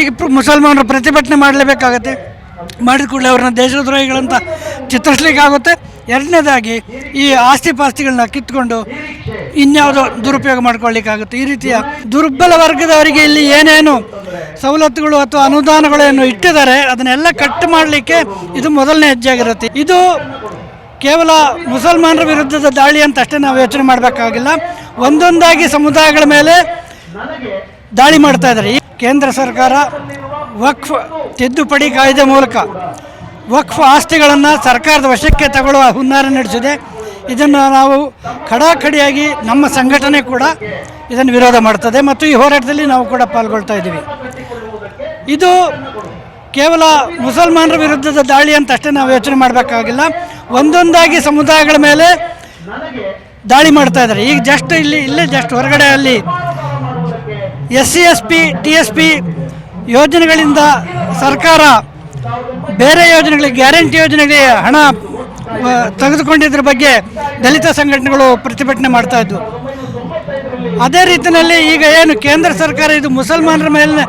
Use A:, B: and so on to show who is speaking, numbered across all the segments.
A: ಈಗ ಮುಸಲ್ಮಾನರು ಪ್ರತಿಭಟನೆ ಮಾಡಲೇಬೇಕಾಗತ್ತೆ. ಮಾಡಿದ ಕೂಡಲೇ ಅವ್ರನ್ನ ದೇಶದ್ರೋಹಿಗಳಂತ ಚಿತ್ರಿಸ್ಲಿಕ್ಕಾಗುತ್ತೆ. ಎರಡನೇದಾಗಿ ಈ ಆಸ್ತಿ ಪಾಸ್ತಿಗಳನ್ನ ಕಿತ್ಕೊಂಡು ಇನ್ಯಾವುದೋ ದುರುಪಯೋಗ ಮಾಡ್ಕೊಳ್ಳಿಕ್ಕಾಗುತ್ತೆ. ಈ ರೀತಿಯ ದುರ್ಬಲ ವರ್ಗದವರಿಗೆ ಇಲ್ಲಿ ಏನೇನು ಸವಲತ್ತುಗಳು ಅಥವಾ ಅನುದಾನಗಳೇನು ಇಟ್ಟಿದ್ದಾರೆ, ಅದನ್ನೆಲ್ಲ ಕಟ್ ಮಾಡಲಿಕ್ಕೆ ಇದು ಮೊದಲನೇ ಹೆಜ್ಜೆಯಾಗಿರುತ್ತೆ. ಇದು ಕೇವಲ ಮುಸಲ್ಮಾನರ ವಿರುದ್ಧದ ದಾಳಿ ಅಂತ ಅಷ್ಟೇ ನಾವು ಯೋಚನೆ ಮಾಡಬೇಕಾಗಿಲ್ಲ. ಒಂದೊಂದಾಗಿ ಸಮುದಾಯಗಳ ಮೇಲೆ ದಾಳಿ ಮಾಡ್ತಾ ಇದ್ದಾರೆ. ಕೇಂದ್ರ ಸರ್ಕಾರ ವಕ್ಫ್ ತಿದ್ದುಪಡಿ ಕಾಯ್ದೆ ಮೂಲಕ ವಕ್ಫ್ ಆಸ್ತಿಗಳನ್ನು ಸರ್ಕಾರದ ವಶಕ್ಕೆ ತಗೊಳ್ಳುವ ಹುನ್ನಾರ ನಡೆಸಿದೆ. ಇದನ್ನು ನಾವು ಖಡಾಖಡಿಯಾಗಿ ನಮ್ಮ ಸಂಘಟನೆ ಕೂಡ ಇದನ್ನು ವಿರೋಧ ಮಾಡ್ತದೆ ಮತ್ತು ಈ ಹೋರಾಟದಲ್ಲಿ ನಾವು ಕೂಡ ಪಾಲ್ಗೊಳ್ತಾ ಇದ್ದೀವಿ. ಇದು ಕೇವಲ ಮುಸಲ್ಮಾನರ ವಿರುದ್ಧದ ದಾಳಿ ಅಂತ ಅಷ್ಟೇ ನಾವು ಯೋಚನೆ ಮಾಡಬೇಕಾಗಿಲ್ಲ. ಒಂದೊಂದಾಗಿ ಸಮುದಾಯಗಳ ಮೇಲೆ ದಾಳಿ ಮಾಡ್ತಾ ಇದ್ದಾರೆ. ಈಗ ಜಸ್ಟ್ ಇಲ್ಲಿ, ಇಲ್ಲೇ ಜಸ್ಟ್ ಹೊರಗಡೆ ಅಲ್ಲಿ S C S P T S P ಯೋಜನೆಗಳಿಂದ ಸರ್ಕಾರ ಬೇರೆ ಯೋಜನೆಗಳಿಗೆ, ಗ್ಯಾರಂಟಿ ಯೋಜನೆಗಳಿಗೆ ಹಣ ತೆಗೆದುಕೊಂಡಿದ್ರ ಬಗ್ಗೆ ದಲಿತ ಸಂಘಟನೆಗಳು ಪ್ರತಿಭಟನೆ ಮಾಡ್ತಾ ಇದ್ವು. ಅದೇ ರೀತಿಯಲ್ಲಿ ಈಗ ಏನು ಕೇಂದ್ರ ಸರ್ಕಾರ ಇದು ಮುಸಲ್ಮಾನರ ಮೇಲೆ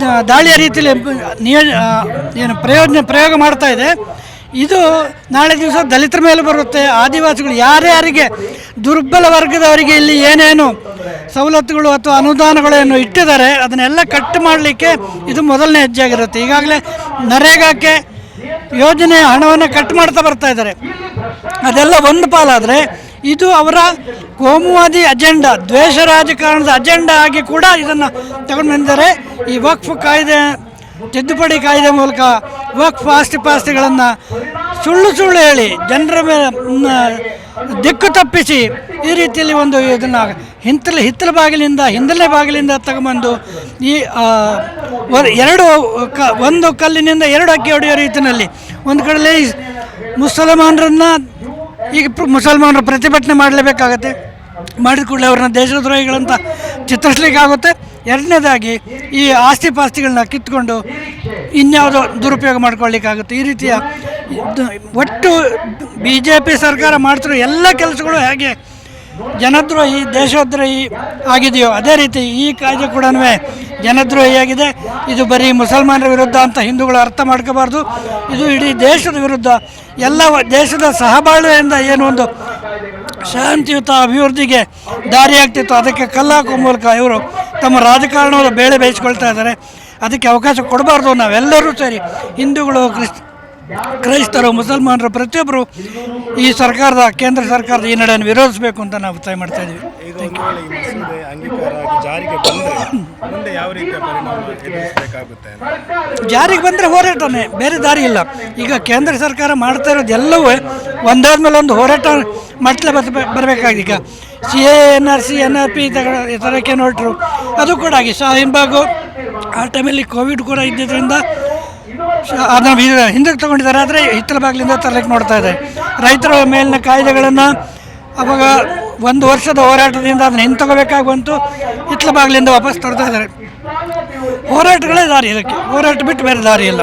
A: ದ- ದಾಳಿಯ ರೀತಿಯಲ್ಲಿ ನಿಯೋಜ ಏನು ಪ್ರಯೋಜನ, ಪ್ರಯೋಗ ಮಾಡ್ತಾ ಇದೆ. ಇದು ನಾಳೆ ದಿವಸ ದಲಿತರ ಮೇಲೆ ಬರುತ್ತೆ. ಆದಿವಾಸಿಗಳು ಯಾರ್ಯಾರಿಗೆ ದುರ್ಬಲ ವರ್ಗದವರಿಗೆ ಇಲ್ಲಿ ಏನೇನು ಸವಲತ್ತುಗಳು ಅಥವಾ ಅನುದಾನಗಳೇನು ಇಟ್ಟಿದ್ದಾರೆ, ಅದನ್ನೆಲ್ಲ ಕಟ್ ಮಾಡಲಿಕ್ಕೆ ಇದು ಮೊದಲನೇ ಹೆಜ್ಜೆ ಆಗಿರುತ್ತೆ ಈಗಾಗಲೇ ನರೇಗಾಕ್ಕೆ ಯೋಜನೆ ಹಣವನ್ನು ಕಟ್ ಮಾಡ್ತಾ ಬರ್ತಾ ಇದ್ದಾರೆ. ಅದೆಲ್ಲ ಒಂದು ಪಾಲಾದರೆ ಇದು ಅವರ ಕೋಮುವಾದಿ ಅಜೆಂಡಾ, ದ್ವೇಷ ರಾಜಕಾರಣದ ಅಜೆಂಡಾ ಆಗಿ ಕೂಡ ಇದನ್ನು ತಗೊಂಡು ಬಂದಿದ್ದಾರೆ ಈ ವಕ್ಫ್ ಕಾಯ್ದೆ, ತಿದ್ದುಪಡಿ ಕಾಯ್ದೆ ಮೂಲಕ ವಕ್ಫ್ ಫಾಸ್ಟ್ ಪಾಸ್ಟ್ಗಳನ್ನು ಸುಳ್ಳು ಸುಳ್ಳು ಹೇಳಿ ಜನರ ಮೇಲೆ ದಿಕ್ಕು ತಪ್ಪಿಸಿ ಈ ರೀತಿಯಲ್ಲಿ ಒಂದು ಇದನ್ನು ಹಿಂತಲ ಹಿತ್ತಲ ಬಾಗಿಲಿಂದ, ಹಿಂದಲೇ ಬಾಗಿಲಿಂದ ತಗೊಂಬಂದು ಈ ಎರಡು ಕ ಒಂದು ಕಲ್ಲಿನಿಂದ ಎರಡು ಅಕ್ಕಿ ಹೊಡೆಯೋ ರೀತಿಯಲ್ಲಿ ಒಂದು ಕಡೆಯಲ್ಲಿ ಮುಸಲ್ಮಾನರನ್ನು ಈಗ ಮುಸಲ್ಮಾನರು ಪ್ರತಿಭಟನೆ ಮಾಡಲೇಬೇಕಾಗತ್ತೆ. ಮಾಡಿದ ಕೂಡಲೇ ಅವ್ರನ್ನ ದೇಶದ್ರೋಹಿಗಳಂತ ಚಿತ್ರಿಸ್ಲಿಕ್ಕಾಗುತ್ತೆ. ಎರಡನೇದಾಗಿ ಈ ಆಸ್ತಿ ಪಾಸ್ತಿಗಳನ್ನ ಕಿತ್ಕೊಂಡು ಇನ್ಯಾವುದೋ ದುರುಪಯೋಗ ಮಾಡ್ಕೊಳ್ಳಿಕ್ಕಾಗುತ್ತೆ. ಈ ರೀತಿಯ ಒಟ್ಟು ಬಿ ಜೆ ಪಿ ಸರ್ಕಾರ ಮಾಡ್ತಿರೋ ಎಲ್ಲ ಕೆಲಸಗಳು ಹೇಗೆ ಜನದ್ರೋಹಿ, ದೇಶದ್ರೋಹಿ ಆಗಿದೆಯೋ ಅದೇ ರೀತಿ ಈ ಕಾಯ್ದೆ ಕೂಡ ಜನದ್ರೋಹಿಯಾಗಿದೆ ಇದು ಬರೀ ಮುಸಲ್ಮಾನರ ವಿರುದ್ಧ ಅಂತ ಹಿಂದೂಗಳು ಅರ್ಥ ಮಾಡ್ಕೋಬಾರ್ದು. ಇದು ಇಡೀ ದೇಶದ ವಿರುದ್ಧ ಎಲ್ಲ ದೇಶದ ಸಹಬಾಳ್ವೆಯಿಂದ ಏನು ಒಂದು ಶಾಂತಿಯುತ ಅಭಿವೃದ್ಧಿಗೆ ದಾರಿಯಾಗ್ತಿತ್ತು. ಅದಕ್ಕೆ ಕಲ್ಲಾಕುವ ಮೂಲಕ ಇವರು ತಮ್ಮ ರಾಜಕಾರಣದ ಬೇಳೆ ಬೇಯಿಸ್ಕೊಳ್ತಾ ಇದ್ದಾರೆ. ಅದಕ್ಕೆ ಅವಕಾಶ ಕೊಡಬಾರ್ದು. ನಾವೆಲ್ಲರೂ ಸರಿ ಹಿಂದೂಗಳು ಕ್ರಿಸ್ ಕ್ರೈಸ್ತರು ಮುಸಲ್ಮಾನರು ಪ್ರತಿಯೊಬ್ಬರು ಈ ಸರ್ಕಾರದ ಕೇಂದ್ರ ಸರ್ಕಾರದ ಈ ನಡೆಯನ್ನು ವಿರೋಧಿಸಬೇಕು ಅಂತ ನಾವು ಒತ್ತಾಯ ಮಾಡ್ತಾ ಇದ್ದೀವಿ.
B: ಜಾರಿಗೆ ಬಂದರೆ
A: ಹೋರಾಟನೇ ಬೇರೆ ದಾರಿ ಇಲ್ಲ. ಈಗ ಕೇಂದ್ರ ಸರ್ಕಾರ ಮಾಡ್ತಾ ಇರೋದು ಎಲ್ಲವೂ ಒಂದಾದ್ಮೇಲೆ ಒಂದು ಹೋರಾಟ ಮಟ್ಲೆ ಬರಬೇಕಾಗಿದೆ. ಈಗ C A N R C N R P ತರಕ್ಕೆ ಹೊರಟರು ಅದು ಕೂಡ ಆಗಿ ಶಾಹಿನ್ಬಾಗು ಆ ಟೈಮಲ್ಲಿ ಕೋವಿಡ್ ಕೂಡ ಇದ್ದಿದ್ದರಿಂದ ಅದನ್ನು ಹಿಂದಕ್ಕೆ ತಗೊಂಡಿದ್ದಾರೆ, ಆದರೆ ಹಿತ್ತಲ ಬಾಗಿಲಿಂದ ತರಲಿಕ್ಕೆ ನೋಡ್ತಾ ಇದೆ. ರೈತರ ಮೇಲಿನ ಕಾಯ್ದೆಗಳನ್ನು ಅವಾಗ ಒಂದು ವರ್ಷದ ಹೋರಾಟದಿಂದ ಅದನ್ನ ಹಿಂತಗೋಬೇಕಾಗಿ ಬಂತು ಹಿತ್ತಲ ಬಾಗಿಲಿಂದ ವಾಪಸ್ ತರ್ತಾ ಇದ್ದಾರೆ. ಹೋರಾಟಗಳೇ ದಾರಿ ಇದಕ್ಕೆ. ಹೋರಾಟ ಬಿಟ್ಟು ಬೇರೆ ದಾರಿ ಇಲ್ಲ.